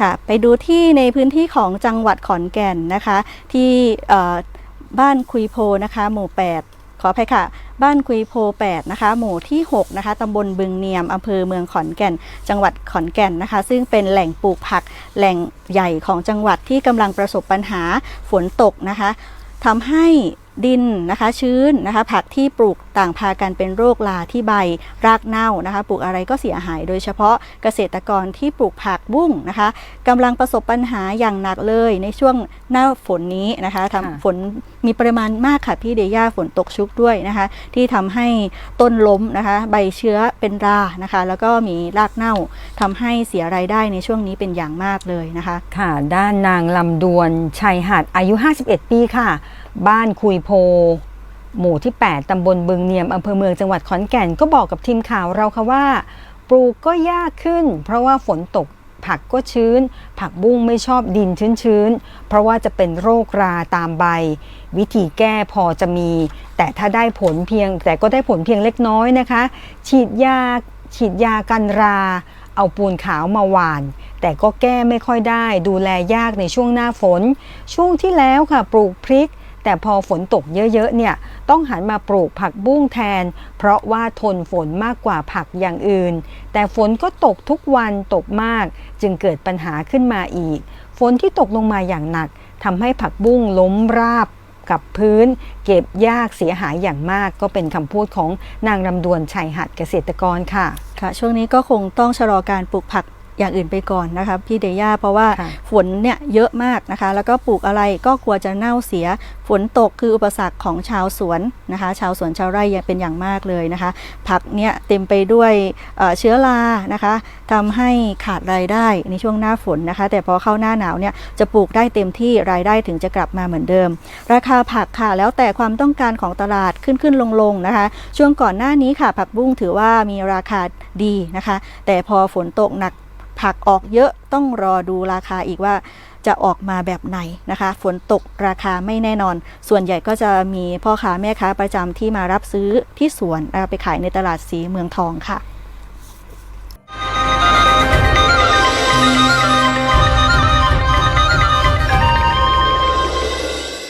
ค่ะ ไปดูที่ในพื้นที่ของจังหวัดขอนแก่นนะคะ ที่บ้านคุยโพนะคะหมู่ 8 ขออภัยค่ะ บ้านคุยโพ 8 นะคะ หมู่ที่ 6 นะคะตำบลบึงเนียมอำเภอเมืองขอนแก่น จังหวัดขอนแก่นนะคะ ซึ่งเป็นแหล่งปลูกผักแหล่งใหญ่ของจังหวัดที่กำลังประสบปัญหาฝนตกนะคะทำให้ ดินนะคะชื้นนะคะ ผักที่ปลูกต่างพากันเป็นโรคลาที่ใบรากเน่านะคะ ปลูกอะไรก็เสียหาย โดยเฉพาะเกษตรกรที่ปลูกผักบุ้งนะคะกำลังประสบปัญหาอย่างหนักเลยในช่วงหน้าฝนนี้นะคะทำฝนมีปริมาณมากค่ะพี่เดีย่าฝนตกชุกด้วยนะคะ ที่ทำให้ต้นล้มนะคะ ใบเชื้อเป็นรานะคะ แล้วก็มีรากเน่าทำให้เสียรายได้ในช่วงนี้เป็นอย่างมากเลยนะคะ ค่ะ ด้านนางลำดวนชัยหัดอายุ 51 ปีค่ะ บ้านคุยโพ หมู่ที่ 8 ตำบลบึงเนียมอำเภอเมืองจังหวัดขอนแก่นก็บอกกับทีมข่าวเราค่ะว่า ปลูกก็ยากขึ้น เพราะว่าฝนตกผักก็ชื้น ผักบุ้งไม่ชอบดินชื้นๆ เพราะว่าจะเป็นโรคราตามใบ วิธีแก้พอจะมี แต่ถ้าได้ผลเพียง แต่ก็ได้ผลเพียงเล็กน้อยนะคะ ฉีดยาฉีดยากันรา เอาปูนขาวมาหว่าน แต่ก็แก้ไม่ค่อยได้ ดูแลยากในช่วงหน้าฝน ช่วงที่แล้วค่ะ ปลูกพริก แต่พอฝนตกเยอะๆเนี่ยต้องหันมาปลูกผักบุ้งแทน เพราะว่าทนฝนมากกว่าผักอย่างอื่น แต่ฝนก็ตกทุกวันตกมาก จึงเกิดปัญหาขึ้นมาอีก ฝนที่ตกลงมาอย่างหนักทำให้ผักบุ้งล้มราบกับพื้นเก็บยากเสียหายอย่างมากก็เป็นคำพูดของนางรำดวนชัยหัดเกษตรกรค่ะ ค่ะ ช่วงนี้ก็คงต้องชะลอการปลูกผัก อย่างอื่นไปก่อนนะคะพี่เดย่าเพราะว่าค่ะฝนเนี่ยเยอะมากนะคะ แล้วก็ปลูกอะไรก็กลัวจะเน่าเสีย ฝนตกคืออุปสรรคของชาวสวนนะคะ ชาวสวนชาวไร่เป็นอย่างมากเลยนะคะ ผักเนี่ยเต็มไปด้วยเอ่อเชื้อรานะคะทำให้ขาดรายได้ในช่วงหน้าฝนนะคะ แต่พอเข้าหน้าหนาวเนี่ยจะปลูกได้เต็มที่รายได้ถึงจะกลับมาเหมือนเดิม ราคาผักค่ะแล้วแต่ความต้องการของตลาดขึ้นขึ้นลงลงๆนะคะ ช่วงก่อนหน้านี้ค่ะผักบุ้งถือว่ามีราคาดีนะคะ แต่พอฝนตกหนัก ผักออกเยอะต้องรอดูราคาอีกว่าจะออกมาแบบไหนนะคะ ฝนตกราคาไม่แน่นอน ส่วนใหญ่ก็จะมีพ่อค้าแม่ค้าประจำที่มารับซื้อที่สวนไปขายในตลาดสีเมืองทองค่ะ